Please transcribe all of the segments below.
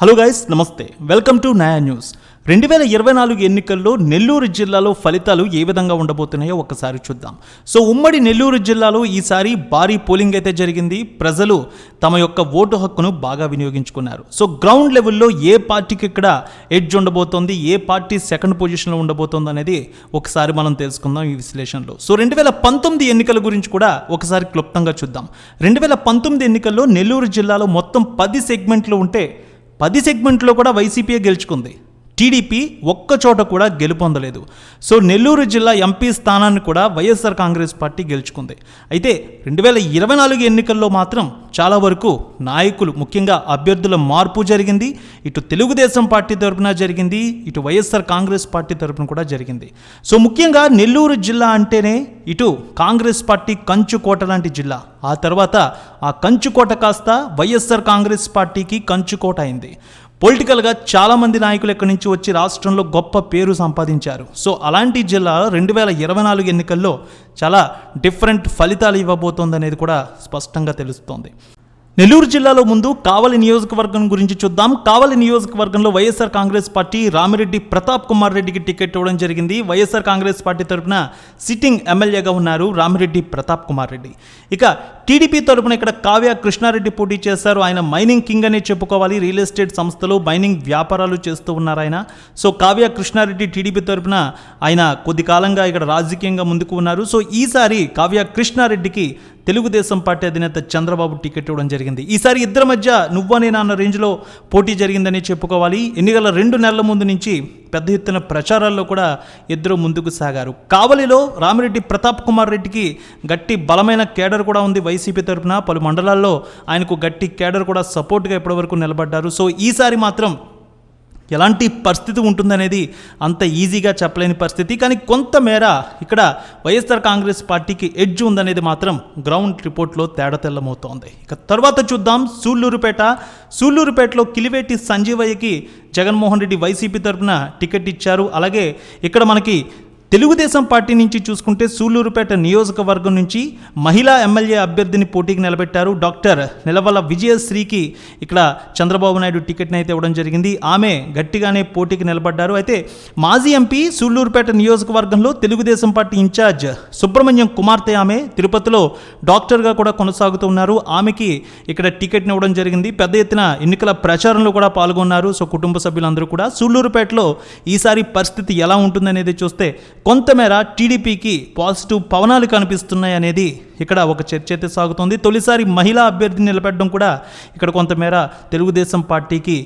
Hello guys నమస్తే. Welcome to Naya news రెండు వేల ఇరవై నాలుగు ఎన్నికల్లో నెల్లూరు జిల్లాలో ఫలితాలు ఏ విధంగా ఉండబోతున్నాయో ఒకసారి చూద్దాం. సో ఉమ్మడి నెల్లూరు జిల్లాలో ఈసారి భారీ పోలింగ్ అయితే జరిగింది. ప్రజలు తమ యొక్క ఓటు హక్కును బాగా వినియోగించుకున్నారు. సో గ్రౌండ్ లెవెల్లో ఏ పార్టీకి ఇక్కడ ఎడ్జ్ ఉండబోతోంది? ఏ పార్టీ సెకండ్ పొజిషన్లో ఉండబోతోంది అనేది ఒకసారి మనం తెలుసుకుందాం ఈ విశ్లేషణలో. సో రెండు వేల పంతొమ్మిది ఎన్నికల గురించి కూడా ఒకసారి క్లుప్తంగా చూద్దాం. రెండు వేల పంతొమ్మిది ఎన్నికల్లో నెల్లూరు జిల్లాలో మొత్తం పది సెగ్మెంట్లు ఉంటే పది సెగ్మెంట్లో కూడా వైసీపీయే గెలుచుకుంది. టీడీపీ ఒక్క చోట కూడా గెలుపొందలేదు సో నెల్లూరు జిల్లా ఎంపీ స్థానాన్ని కూడా వైఎస్ఆర్ కాంగ్రెస్ పార్టీ గెలుచుకుంది. అయితే రెండు వేల ఇరవై నాలుగు ఎన్నికల్లో మాత్రం చాలా వరకు నాయకులు ముఖ్యంగా అభ్యర్థుల మార్పు జరిగింది. ఇటు తెలుగుదేశం పార్టీ తరపున జరిగింది. ఇటు వైఎస్ఆర్ కాంగ్రెస్ పార్టీ తరపున కూడా జరిగింది. సో ముఖ్యంగా నెల్లూరు జిల్లా అంటేనే ఇటు కాంగ్రెస్ పార్టీ కంచుకోట లాంటి జిల్లా. ఆ తర్వాత ఆ కంచుకోట కాస్త వైఎస్ఆర్ కాంగ్రెస్ పార్టీకి కంచుకోట అయింది. పొలిటికల్గా చాలామంది నాయకులు ఎక్కడి నుంచి వచ్చి రాష్ట్రంలో గొప్ప పేరు సంపాదించారు. సో అలాంటి జిల్లా రెండు వేల ఇరవై నాలుగు ఎన్నికల్లో చాలా డిఫరెంట్ ఫలితాలు ఇవ్వబోతోందనేది కూడా స్పష్టంగా తెలుస్తోంది. నెల్లూరు జిల్లాలో ముందు కావలి నియోజకవర్గం గురించి చూద్దాం. కావలి నియోజకవర్గంలో YSR Congress party Ramireddy Pratap Kumar రెడ్డికి టికెట్ ఇవ్వడం జరిగింది. వైఎస్ఆర్ కాంగ్రెస్ పార్టీ తరఫున సిట్టింగ్ ఎమ్మెల్యేగా ఉన్నారు రామిరెడ్డి ప్రతాప్ కుమార్ రెడ్డి. ఇక టీడీపీ తరఫున ఇక్కడ కావ్య కృష్ణారెడ్డి పోటీ చేశారు. ఆయన మైనింగ్ కింగ్ అనే చెప్పుకోవాలి. రియల్ ఎస్టేట్ సంస్థలో మైనింగ్ వ్యాపారాలు చేస్తూ ఉన్నారు ఆయన. సో కావ్య కృష్ణారెడ్డి టీడీపీ తరపున ఆయన కొద్ది కాలంగా ఇక్కడ రాజకీయంగా ముందుకు ఉన్నారు. సో ఈసారి కావ్య కృష్ణారెడ్డికి తెలుగుదేశం పార్టీ అధినేత చంద్రబాబు టికెట్ ఇవ్వడం జరిగింది. ఈసారి ఇద్దరి మధ్య నువ్వనే నాన్న రేంజ్లో పోటీ జరిగిందని చెప్పుకోవాలి. ఎన్నికల రెండు నెలల ముందు నుంచి పెద్ద ఎత్తున ప్రచారాల్లో కూడా ఇద్దరు ముందుకు సాగారు. కావలిలో రామిరెడ్డి ప్రతాప్ కుమార్ రెడ్డికి గట్టి బలమైన కేడర్ కూడా ఉంది వైసీపీ తరఫున పలు మండలాల్లో ఆయనకు గట్టి కేడర్ కూడా సపోర్ట్గా ఇప్పటివరకు నిలబడ్డారు. సో ఈసారి మాత్రం ఎలాంటి పరిస్థితి ఉంటుందనేది అంత ఈజీగా చెప్పలేని పరిస్థితి. కానీ కొంతమేర ఇక్కడ వైఎస్ఆర్ కాంగ్రెస్ పార్టీకి ఎడ్జ్ ఉందనేది మాత్రం గ్రౌండ్ రిపోర్ట్లో తేడా తెల్లమవుతోంది. ఇక తర్వాత చూద్దాం. సూళ్ళూరుపేట సూళ్ళూరుపేటలో కిలివేటి సంజీవయ్యకి జగన్మోహన్ రెడ్డి వైసీపీ తరఫున టికెట్ ఇచ్చారు. అలాగే ఇక్కడ మనకి తెలుగుదేశం పార్టీ నుంచి చూసుకుంటే సూళ్ళూరుపేట నియోజకవర్గం నుంచి మహిళా ఎమ్మెల్యే అభ్యర్థిని పోటీకి నిలబెట్టారు డాక్టర్ నిలవల విజయశ్రీకి ఇక్కడ చంద్రబాబు నాయుడు టికెట్ని అయితే ఇవ్వడం జరిగింది. ఆమె గట్టిగానే పోటీకి నిలబడ్డారు. అయితే మాజీ ఎంపీ సూళ్ళూరుపేట నియోజకవర్గంలో తెలుగుదేశం పార్టీ ఇన్ఛార్జ్ సుబ్రహ్మణ్యం కుమార్తె ఆమె తిరుపతిలో డాక్టర్గా కూడా కొనసాగుతూ ఉన్నారు. ఆమెకి ఇక్కడ టికెట్ని ఇవ్వడం జరిగింది. పెద్ద ఎత్తున ఎన్నికల ప్రచారంలో కూడా పాల్గొన్నారు. సో కుటుంబ సభ్యులందరూ కూడా సూళ్ళూరుపేటలో ఈసారి పరిస్థితి ఎలా ఉంటుందనేది చూస్తే కొంతమేర టీడీపీకి పాజిటివ్ పవనాలు కనిపిస్తున్నాయి అనేది ఇక్కడ ఒక చర్చ అయితే సాగుతోంది. తొలిసారి మహిళా అభ్యర్థిని నిలబెట్టడం కూడా ఇక్కడ కొంతమేర తెలుగుదేశం పార్టీకి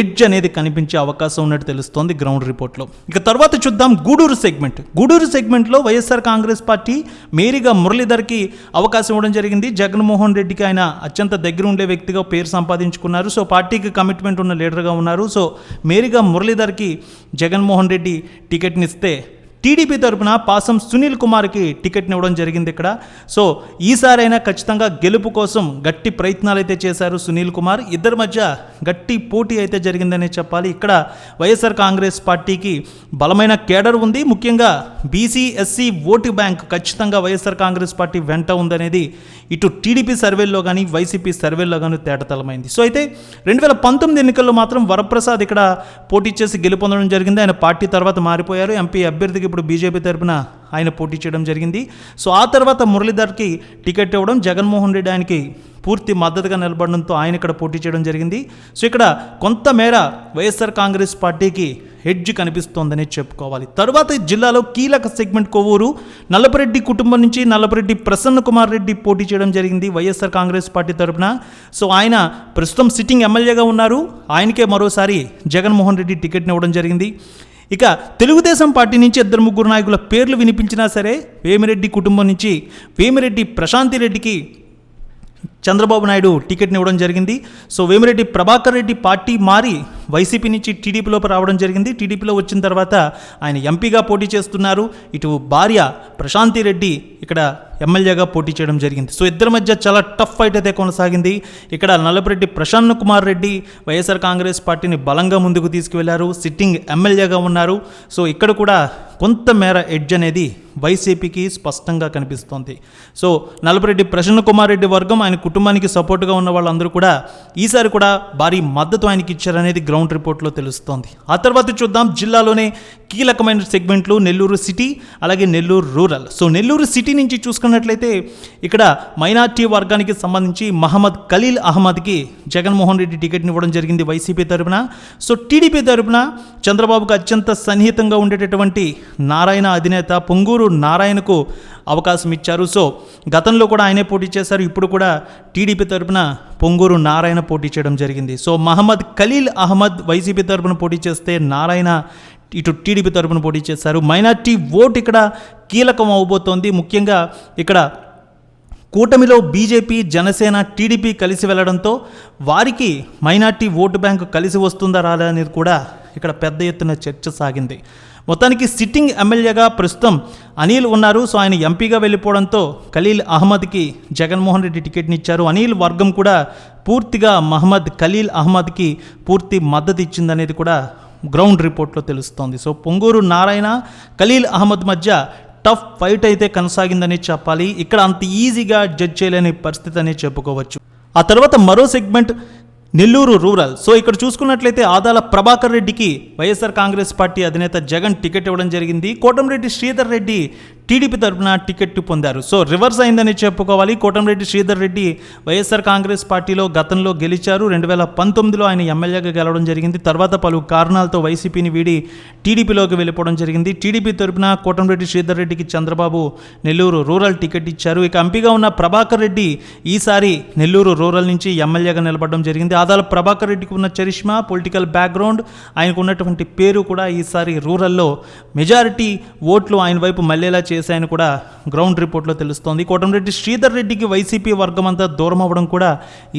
ఎడ్జ్ అనేది కనిపించే అవకాశం ఉన్నట్టు తెలుస్తోంది గ్రౌండ్ రిపోర్ట్లో. ఇక తర్వాత చూద్దాం గూడూరు సెగ్మెంట్. గూడూరు సెగ్మెంట్లో వైఎస్ఆర్ కాంగ్రెస్ పార్టీ మేరీగా మురళీధర్కి అవకాశం ఇవ్వడం జరిగింది. జగన్మోహన్ రెడ్డికి ఆయన అత్యంత దగ్గర ఉండే వ్యక్తిగా పేరు సంపాదించుకున్నారు. సో పార్టీకి కమిట్మెంట్ ఉన్న లీడర్గా ఉన్నారు. సో మేరీగా మురళీధర్కి జగన్మోహన్ రెడ్డి టికెట్నిస్తే టీడీపీ తరపున పాసం సునీల్ కుమార్కి టికెట్ని ఇవ్వడం జరిగింది ఇక్కడ. సో ఈసారైనా ఖచ్చితంగా గెలుపు కోసం గట్టి ప్రయత్నాలు అయితే చేశారు సునీల్ కుమార్. ఇద్దరి మధ్య గట్టి పోటీ అయితే జరిగిందనే చెప్పాలి. ఇక్కడ వైఎస్ఆర్ కాంగ్రెస్ పార్టీకి బలమైన కేడర్ ఉంది. ముఖ్యంగా బీసీ ఎస్సీ ఓటు బ్యాంక్ ఖచ్చితంగా వైఎస్ఆర్ కాంగ్రెస్ పార్టీ వెంట ఉందనేది ఇటు టీడీపీ సర్వేల్లో కానీ వైసీపీ సర్వేల్లో కానీ తేటతలమైంది. సో అయితే రెండు వేల పంతొమ్మిది ఎన్నికల్లో మాత్రం వరప్రసాద్ ఇక్కడ పోటీ చేసి గెలుపొందడం జరిగింది. ఆయన పార్టీ తర్వాత మారిపోయారు. ఎంపీ అభ్యర్థికి ఇప్పుడు బీజేపీ తరపున ఆయన పోటీ చేయడం జరిగింది. సో ఆ తర్వాత మురళీధర్కి టికెట్ ఇవ్వడం జగన్మోహన్ రెడ్డి ఆయనకి పూర్తి మద్దతుగా నిలబడడంతో ఆయన ఇక్కడ పోటీ చేయడం జరిగింది. సో ఇక్కడ కొంతమేర వైఎస్ఆర్ కాంగ్రెస్ పార్టీకి హెడ్జ్ కనిపిస్తోందని చెప్పుకోవాలి. తర్వాత జిల్లాలో కీలక సెగ్మెంట్ కొవ్వూరు. నల్లపరెడ్డి కుటుంబం నుంచి నల్లపరెడ్డి ప్రసన్న కుమార్ రెడ్డి పోటీ చేయడం జరిగింది వైఎస్ఆర్ కాంగ్రెస్ పార్టీ తరపున. సో ఆయన ప్రస్తుతం సిట్టింగ్ ఎమ్మెల్యేగా ఉన్నారు. ఆయనకే మరోసారి జగన్మోహన్ రెడ్డి టికెట్ని ఇవ్వడం జరిగింది. ఇక తెలుగుదేశం పార్టీ నుంచి ఇద్దరు ముగ్గురు నాయకుల పేర్లు వినిపించినా సరే వేమిరెడ్డి కుటుంబం నుంచి వేమిరెడ్డి ప్రశాంతి రెడ్డికి చంద్రబాబు నాయుడు టికెట్ని ఇవ్వడం జరిగింది. సో వేమిరెడ్డి ప్రభాకర్ రెడ్డి పార్టీ మారి వైసీపీ నుంచి టీడీపీలోకి రావడం జరిగింది. టీడీపీలో వచ్చిన తర్వాత ఆయన ఎంపీగా పోటీ చేస్తున్నారు. ఇటు భార్య ప్రశాంతి రెడ్డి ఇక్కడ ఎమ్మెల్యేగా పోటీ చేయడం జరిగింది. సో ఇద్దరి మధ్య చాలా టఫ్ ఫైట్ అయితే కొనసాగింది. ఇక్కడ నల్లపరెడ్డి ప్రశాంత్ కుమార్ రెడ్డి వైఎస్ఆర్ కాంగ్రెస్ పార్టీని బలంగా ముందుకు తీసుకువెళ్ళారు. సిట్టింగ్ ఎమ్మెల్యేగా ఉన్నారు. సో ఇక్కడ కూడా కొంతమేర ఎడ్జ్ అనేది వైసీపీకి స్పష్టంగా కనిపిస్తోంది. సో నల్లపరెడ్డి ప్రసన్న కుమార్ రెడ్డి వర్గం ఆయన కుటుంబానికి సపోర్ట్గా ఉన్న వాళ్ళందరూ కూడా ఈసారి కూడా భారీ మద్దతు ఆయనకి ఇచ్చారనేది గ్రౌండ్ రిపోర్ట్లో తెలుస్తోంది. ఆ తర్వాత చూద్దాం జిల్లాలోనే కీలకమైన సెగ్మెంట్లు నెల్లూరు సిటీ అలాగే Nellore rural so Nellore city నుంచి చూసుకున్నట్లయితే ఇక్కడ మైనార్టీ వర్గానికి సంబంధించి మహమ్మద్ ఖలీల్ అహ్మద్కి జగన్మోహన్ రెడ్డి టికెట్ని ఇవ్వడం జరిగింది వైసీపీ తరపున. సో టీడీపీ తరపున చంద్రబాబుకు అత్యంత సన్నిహితంగా ఉండేటటువంటి నారాయణ అధినేత పొంగూరు నారాయణకు అవకాశం ఇచ్చారు. సో గతంలో కూడా ఆయనే పోటీ చేశారు. ఇప్పుడు కూడా టీడీపీ తరపున పొంగూరు నారాయణ పోటీ చేయడం జరిగింది. సో మహమ్మద్ ఖలీల్ అహ్మద్ వైసీపీ తరపున పోటీ చేస్తే నారాయణ ఇటు టీడీపీ తరపున పోటీ చేశారు. మైనార్టీ ఓట్ ఇక్కడ కీలకం అవబోతోంది. ముఖ్యంగా ఇక్కడ కూటమిలో బీజేపీ జనసేన టీడీపీ కలిసి వెళ్ళడంతో వారికి మైనార్టీ ఓటు బ్యాంకు కలిసి వస్తుందా రాదా అనేది కూడా ఇక్కడ పెద్ద ఎత్తున చర్చ సాగింది. మొత్తానికి సిట్టింగ్ ఎమ్మెల్యేగా ప్రస్తుతం అనిల్ ఉన్నారు. సో ఆయన ఎంపీగా వెళ్ళిపోవడంతో ఖలీల్ అహ్మద్కి జగన్మోహన్ రెడ్డి టికెట్ని ఇచ్చారు. అనిల్ వర్గం కూడా పూర్తిగా మహమ్మద్ ఖలీల్ అహ్మద్కి పూర్తి మద్దతు ఇచ్చిందనేది కూడా గ్రౌండ్ రిపోర్ట్లో తెలుస్తోంది. సో పొంగూరు నారాయణ ఖలీల్ అహ్మద్ మధ్య టఫ్ ఫైట్ అయితే కొనసాగిందని చెప్పాలి. ఇక్కడ అంత ఈజీగా జడ్జ్ చేయలేని పరిస్థితి అనే చెప్పుకోవచ్చు. ఆ తర్వాత మరో సెగ్మెంట్ నెల్లూరు రూరల్. సో ఇక్కడ చూసుకున్నట్లయితే ఆదాల ప్రభాకర్ రెడ్డికి వైఎస్ఆర్ కాంగ్రెస్ పార్టీ అధినేత జగన్ టికెట్ ఇవ్వడం జరిగింది. కోటంరెడ్డి శ్రీధర్ రెడ్డి టీడీపీ తరఫున టికెట్ పొందారు. సో రివర్స్ అయిందని చెప్పుకోవాలి. కోటంరెడ్డి శ్రీధర్ రెడ్డి వైఎస్ఆర్ కాంగ్రెస్ పార్టీలో గతంలో గెలిచారు. రెండు వేల పంతొమ్మిదిలో ఆయన ఎమ్మెల్యేగా గెలవడం జరిగింది. తర్వాత పలు కారణాలతో వైసీపీని వీడి టీడీపీలోకి వెళ్ళిపోవడం జరిగింది. టీడీపీ తరపున కోటంరెడ్డి శ్రీధర్ రెడ్డికి చంద్రబాబు నెల్లూరు రూరల్ టికెట్ ఇచ్చారు. ఇక ఎంపీగా ఉన్న ప్రభాకర్ రెడ్డి ఈసారి నెల్లూరు రూరల్ నుంచి ఎమ్మెల్యేగా నిలబడడం జరిగింది. ఆదాల ప్రభాకర్ రెడ్డికి ఉన్న చరిష్మా పొలిటికల్ బ్యాక్గ్రౌండ్ ఆయనకు ఉన్నటువంటి పేరు కూడా ఈసారి రూరల్లో మెజారిటీ ఓట్లు ఆయన వైపు మళ్ళేలా చేశాయని కూడా గ్రౌండ్ రిపోర్ట్లో తెలుస్తోంది. కోటంరెడ్డి శ్రీధర్ రెడ్డికి వైసీపీ వర్గం అంతా దూరం అవ్వడం కూడా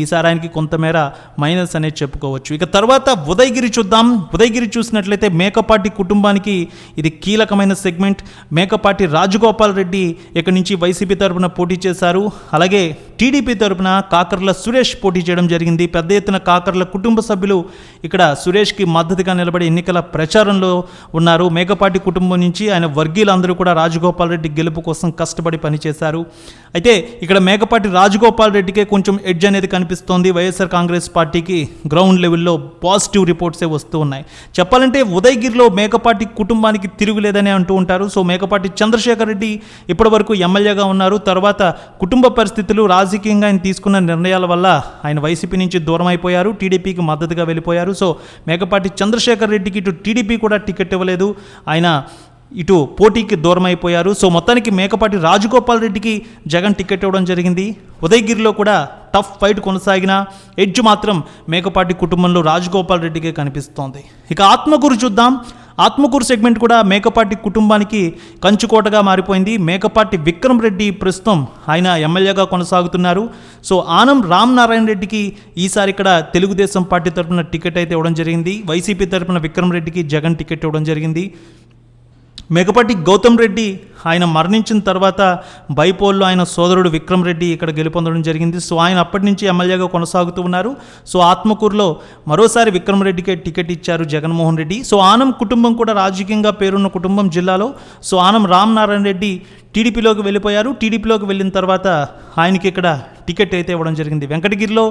ఈసారి ఆయనకి కొంతమేర మైనస్ అనేది చెప్పుకోవచ్చు. ఇక తర్వాత ఉదయగిరి చూద్దాం. ఉదయగిరి చూసినట్లయితే మేకపాటి కుటుంబానికి ఇది కీలకమైన సెగ్మెంట్. మేకపాటి రాజగోపాల్ రెడ్డి ఇక్కడి నుంచి వైసీపీ తరఫున పోటీ చేశారు. అలాగే టీడీపీ తరపున కాకర్ల సురేష్ పోటీ చేయడం జరిగింది. పెద్ద ఎత్తున కాకర్ల కుటుంబ సభ్యులు ఇక్కడ సురేష్కి మద్దతుగా నిలబడి ఎన్నికల ప్రచారంలో ఉన్నారు. మేకపాటి కుటుంబం నుంచి ఆయన వర్గీయులందరూ కూడా రాజగోపాల్ రెడ్డి గెలుపు కోసం కష్టపడి పనిచేశారు. అయితే ఇక్కడ మేకపాటి రాజగోపాల్ రెడ్డికే కొంచెం ఎడ్జ్ అనేది కనిపిస్తోంది. వైఎస్ఆర్ కాంగ్రెస్ పార్టీకి గ్రౌండ్ లెవెల్లో పాజిటివ్ రిపోర్ట్సే వస్తూ ఉన్నాయి. చెప్పాలంటే ఉదయగిరిలో మేకపాటి కుటుంబానికి తిరుగులేదని అంటూ ఉంటారు. సో మేకపాటి చంద్రశేఖర్ రెడ్డి ఇప్పటివరకు ఎమ్మెల్యేగా ఉన్నారు. తర్వాత కుటుంబ పరిస్థితులు రాజకీయంగా ఆయన తీసుకున్న నిర్ణయాల వల్ల ఆయన వైసీపీ నుంచి దూరం అయిపోయారు టీడీపీకి మద్దతుగా వెళ్ళిపోయారు. సో మేకపాటి చంద్రశేఖర్ రెడ్డికి ఇటు టీడీపీ కూడా టికెట్ ఇవ్వలేదు. ఆయన ఇటు పోటీకి దూరం అయిపోయారు సో మొత్తానికి మేకపాటి రాజగోపాల్ రెడ్డికి జగన్ టికెట్ ఇవ్వడం జరిగింది. ఉదయగిరిలో కూడా టఫ్ ఫైట్ కొనసాగిన ఎడ్జ్ మాత్రం మేకపాటి కుటుంబంలో రాజగోపాల్ రెడ్డికే కనిపిస్తోంది. ఇక ఆత్మకూరు చూద్దాం. ఆత్మకూరు సెగ్మెంట్ కూడా మేకపాటి కుటుంబానికి కంచుకోటగా మారిపోయింది. మేకపాటి విక్రమ్ రెడ్డి ప్రస్తుతం ఆయన ఎమ్మెల్యేగా కొనసాగుతున్నారు. సో ఆనం రామ్ నారాయణ రెడ్డికి ఈసారి ఇక్కడ తెలుగుదేశం పార్టీ తరపున టికెట్ అయితే ఇవ్వడం జరిగింది. వైసీపీ తరపున విక్రమ్ రెడ్డికి జగన్ టికెట్ ఇవ్వడం జరిగింది. మెగపాటి గౌతమ్ రెడ్డి ఆయన మరణించిన తర్వాత బైపోల్లో ఆయన సోదరుడు విక్రమ్ రెడ్డి ఇక్కడ గెలుపొందడం జరిగింది. సో ఆయన అప్పటి నుంచి ఎమ్మెల్యేగా కొనసాగుతూ ఉన్నారు. సో ఆత్మకూరులో మరోసారి విక్రమ్ రెడ్డికే టికెట్ ఇచ్చారు జగన్మోహన్ రెడ్డి. సో ఆనం కుటుంబం కూడా రాజకీయంగా పేరున్న కుటుంబం జిల్లాలో. సో ఆనం రామ్ నారాయణ రెడ్డి టీడీపీలోకి వెళ్ళిపోయారు. టీడీపీలోకి వెళ్ళిన తర్వాత ఆయనకి ఇక్కడ టికెట్ అయితే ఇవ్వడం జరిగింది. వెంకటగిరిలో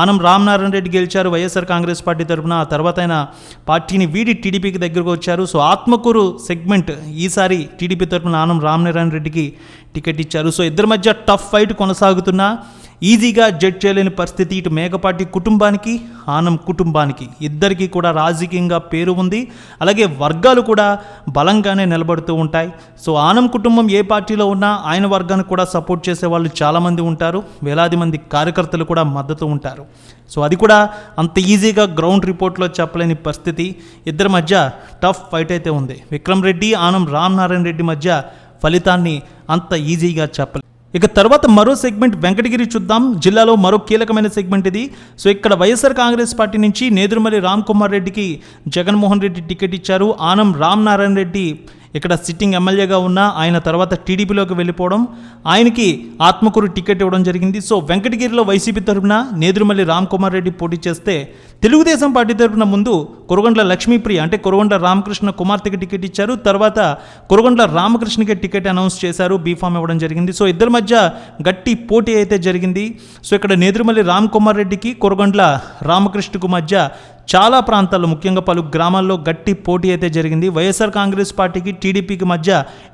ఆనం రామనారాయణ రెడ్డి గెలిచారు. వైఎస్ఆర్ కాంగ్రెస్ పార్టీ తరఫున ఆ తర్వాత ఆయన పార్టీని వీడి టీడీపీకి దగ్గరకు వచ్చారు. సో ఆత్మకూరు సెగ్మెంట్ ఈసారి టీడీపీ తరఫున ఆనం రామనారాయణ రెడ్డికి టికెట్ ఇచ్చారు. సో ఇద్దరి మధ్య టఫ్ ఫైట్ కొనసాగుతున్నా. ఈజీగా జడ్జ్ చేయలేని పరిస్థితి ఇటు మేకపాటి కుటుంబానికి ఆనం కుటుంబానికి. ఇద్దరికీ కూడా రాజకీయంగా పేరు ఉంది. అలాగే వర్గాలు కూడా బలంగానే నిలబడుతూ ఉంటాయి. సో ఆనం కుటుంబం ఏ పార్టీలో ఉన్నా ఆయన వర్గానికి కూడా సపోర్ట్ చేసే వాళ్ళు చాలామంది ఉంటారు. వేలాది మంది కార్యకర్తలు కూడా మద్దతు ఉంటారు. సో అది కూడా అంత ఈజీగా గ్రౌండ్ రిపోర్ట్లో చెప్పలేని పరిస్థితి. ఇద్దరి మధ్య టఫ్ ఫైట్ అయితే ఉంది. విక్రమ్ రెడ్డి ఆనం రామ్ నారాయణ రెడ్డి మధ్య ఫలితాన్ని అంత ఈజీగా చెప్పలేదు ఇక తర్వాత మరో సెగ్మెంట్ వెంకటగిరి చూద్దాం. జిల్లాలో మరో కీలకమైన సెగ్మెంట్ ఇది. సో ఇక్కడ వైఎస్ఆర్ కాంగ్రెస్ పార్టీ నుంచి నేదురుమల్లి రామ్ కుమార్ రెడ్డికి జగన్మోహన్ రెడ్డి టికెట్ ఇచ్చారు. ఆనం రామ్ నారాయణ రెడ్డి ఇక్కడ సిట్టింగ్ ఎమ్మెల్యేగా ఉన్న ఆయన తర్వాత టీడీపీలోకి వెళ్ళిపోవడం ఆయనకి ఆత్మకూరు టికెట్ ఇవ్వడం జరిగింది. సో వెంకటగిరిలో వైసీపీ తరఫున నేదురుమల్లి రామ్ కుమార్ రెడ్డి పోటీ చేస్తే తెలుగుదేశం పార్టీ తరఫున ముందు కురగొండ్ల లక్ష్మీప్రియ అంటే కురగొండ్ల రామకృష్ణ కుమార్తెకి టికెట్ ఇచ్చారు. తర్వాత కురగొండ్ల రామకృష్ణకి టికెట్ అనౌన్స్ చేశారు. బీఫామ్ ఇవ్వడం జరిగింది. సో ఇద్దరి మధ్య గట్టి పోటీ అయితే జరిగింది. సో ఇక్కడ నేదురుమల్లి రామ్ కుమార్ రెడ్డికి కురగొండ్ల రామకృష్ణకు మధ్య చాలా ప్రాంతాల్లో ముఖ్యంగా పలు గ్రామాల్లో గట్టి పోటీ అయితే జరిగింది. వైఎస్ఆర్ కాంగ్రెస్ పార్టీకి టీడీపీకి మధ్య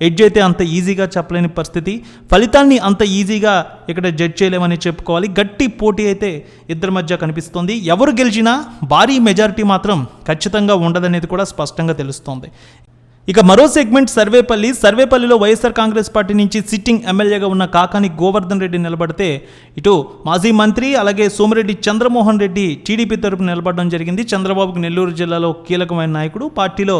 ఎడ్జ్ అయితే అంత ఈజీగా చెప్పలేని పరిస్థితి. ఫలితాన్ని అంత ఈజీగా ఇక్కడ జడ్జ్ చేయలేమని చెప్పుకోవాలి. గట్టి పోటీ అయితే ఇద్దరి మధ్య కనిపిస్తోంది. ఎవరు గెలిచినా భారీ మెజారిటీ మాత్రం ఖచ్చితంగా ఉండదనేది కూడా స్పష్టంగా తెలుస్తోంది. ఇక మరో సెగ్మెంట్ సర్వేపల్లి సర్వేపల్లిలో వైఎస్ఆర్ కాంగ్రెస్ పార్టీ నుంచి సిట్టింగ్ ఎమ్మెల్యేగా ఉన్న కాకాని గోవర్ధన్ రెడ్డి నిలబడితే ఇటు మాజీ మంత్రి అలాగే సోమిరెడ్డి చంద్రమోహన్ రెడ్డి టీడీపీ తరపున నిలబడడం జరిగింది. చంద్రబాబుకు నెల్లూరు జిల్లాలో కీలకమైన నాయకుడు. పార్టీలో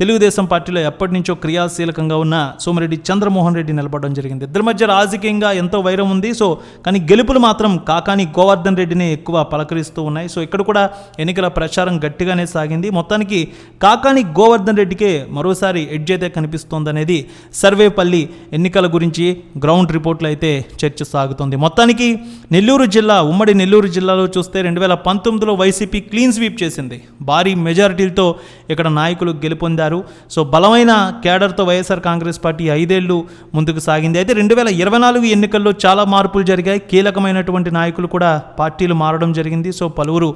తెలుగుదేశం పార్టీలో ఎప్పటి నుంచో క్రియాశీలకంగా ఉన్న సోమిరెడ్డి చంద్రమోహన్ రెడ్డి నిలబడడం జరిగింది. ఇద్దరి మధ్య రాజకీయంగా ఎంతో వైరం ఉంది. సో కానీ గెలుపులు మాత్రం కాకాని గోవర్ధన్ రెడ్డిని ఎక్కువ పలకరిస్తూ ఉన్నాయి. సో ఇక్కడ కూడా ఎన్నికల ప్రచారం గట్టిగానే సాగింది. మొత్తానికి కాకాని గోవర్ధన్ రెడ్డికే మరోసారి ఎడ్జ్ అయితే కనిపిస్తోందనేది సర్వేపల్లి ఎన్నికల గురించి గ్రౌండ్ రిపోర్ట్లు అయితే చర్చ సాగుతోంది. మొత్తానికి నెల్లూరు జిల్లా ఉమ్మడి నెల్లూరు జిల్లాలో చూస్తే రెండు వేల పంతొమ్మిదిలో వైసీపీ క్లీన్ స్వీప్ చేసింది. భారీ మెజారిటీలతో ఇక్కడ నాయకులు గెలుపొందారు. సో బలమైన కేడర్తో వైఎస్ఆర్ కాంగ్రెస్ పార్టీ ఐదేళ్ళు ముందుకు సాగింది. అయితే రెండు వేల ఇరవై నాలుగు ఎన్నికల్లో చాలా మార్పులు జరిగాయి. కీలకమైనటువంటి నాయకులు కూడా పార్టీలు మారడం జరిగింది. సో పలువురు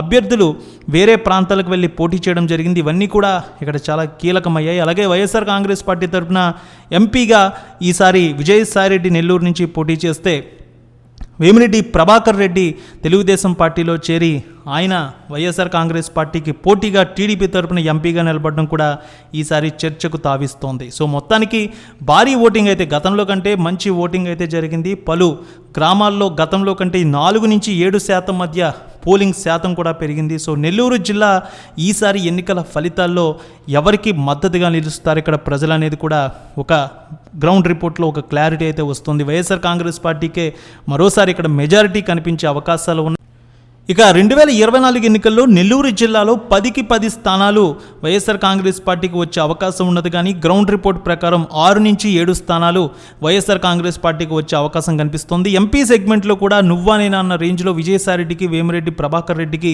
అభ్యర్థులు వేరే ప్రాంతాలకు వెళ్ళి పోటీ చేయడం జరిగింది. ఇవన్నీ కూడా ఇక్కడ చాలా కీలకమయ్యాయి. అలాగే వైఎస్ఆర్ కాంగ్రెస్ పార్టీ తరఫున ఎంపీగా ఈసారి విజయసాయిరెడ్డి నెల్లూరు నుంచి పోటీ చేస్తే వేమిరెడ్డి ప్రభాకర్ రెడ్డి తెలుగుదేశం పార్టీలో చేరి ఆయన వైఎస్ఆర్ కాంగ్రెస్ పార్టీకి పోటీగా టీడీపీ తరపున ఎంపీగా నిలబడడం కూడా ఈసారి చర్చకు తావిస్తోంది. సో మొత్తానికి భారీ ఓటింగ్ అయితే గతంలో కంటే మంచి ఓటింగ్ అయితే జరిగింది. పలు గ్రామాల్లో గతంలో కంటే నాలుగు నుంచి ఏడు శాతం మధ్య పోలింగ్ శాతం కూడా పెరిగింది. సో నెల్లూరు జిల్లా ఈసారి ఎన్నికల ఫలితాల్లో ఎవరికి మద్దతుగా నిలుస్తారు? ఇక్కడ ప్రజలు అనేది కూడా ఒక గ్రౌండ్ రిపోర్ట్లో ఒక క్లారిటీ అయితే వస్తుంది. వైఎస్ఆర్ కాంగ్రెస్ పార్టీకే మరోసారి ఇక్కడ మెజారిటీ కనిపించే అవకాశాలు ఉన్నాయి ఇక రెండు వేల ఇరవై నాలుగు ఎన్నికల్లో నెల్లూరు జిల్లాలో పదికి పది స్థానాలు వైఎస్ఆర్ కాంగ్రెస్ పార్టీకి వచ్చే అవకాశం ఉన్నది కానీ గ్రౌండ్ రిపోర్ట్ ప్రకారం ఆరు నుంచి ఏడు స్థానాలు వైఎస్ఆర్ కాంగ్రెస్ పార్టీకి వచ్చే అవకాశం కనిపిస్తోంది. ఎంపీ సెగ్మెంట్లో కూడా నువ్వా నేనా అన్న రేంజ్లో విజయసాయిరెడ్డికి వేమిరెడ్డి ప్రభాకర్ రెడ్డికి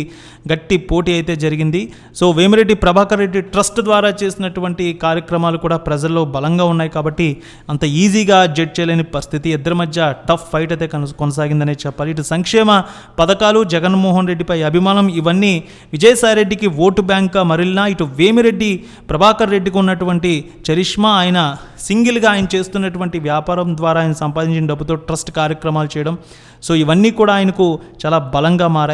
గట్టి పోటీ అయితే జరిగింది. సో వేమిరెడ్డి ప్రభాకర్ రెడ్డి ట్రస్ట్ ద్వారా చేసినటువంటి కార్యక్రమాలు కూడా ప్రజల్లో బలంగా ఉన్నాయి కాబట్టి అంత ఈజీగా జడ్జ్ చేయలేని పరిస్థితి. ఇద్దరి మధ్య టఫ్ ఫైట్ అయితే కొనసాగిందనే చెప్పాలి. ఇటు సంక్షేమ పథకాలు జగన్ జగన్మోహన్ రెడ్డిపై అభిమానం ఇవన్నీ విజయసాయిరెడ్డికి ఓటు బ్యాంక్గా మరిలినా ఇటు వేమిరెడ్డి ప్రభాకర్ రెడ్డికి ఉన్నటువంటి చరిష్మా ఆయన సింగిల్గా ఆయన చేస్తున్నటువంటి వ్యాపారం ద్వారా ఆయన సంపాదించిన డబ్బుతో ట్రస్ట్ కార్యక్రమాలు చేయడం. సో ఇవన్నీ కూడా ఆయనకు చాలా బలంగా మారాయి.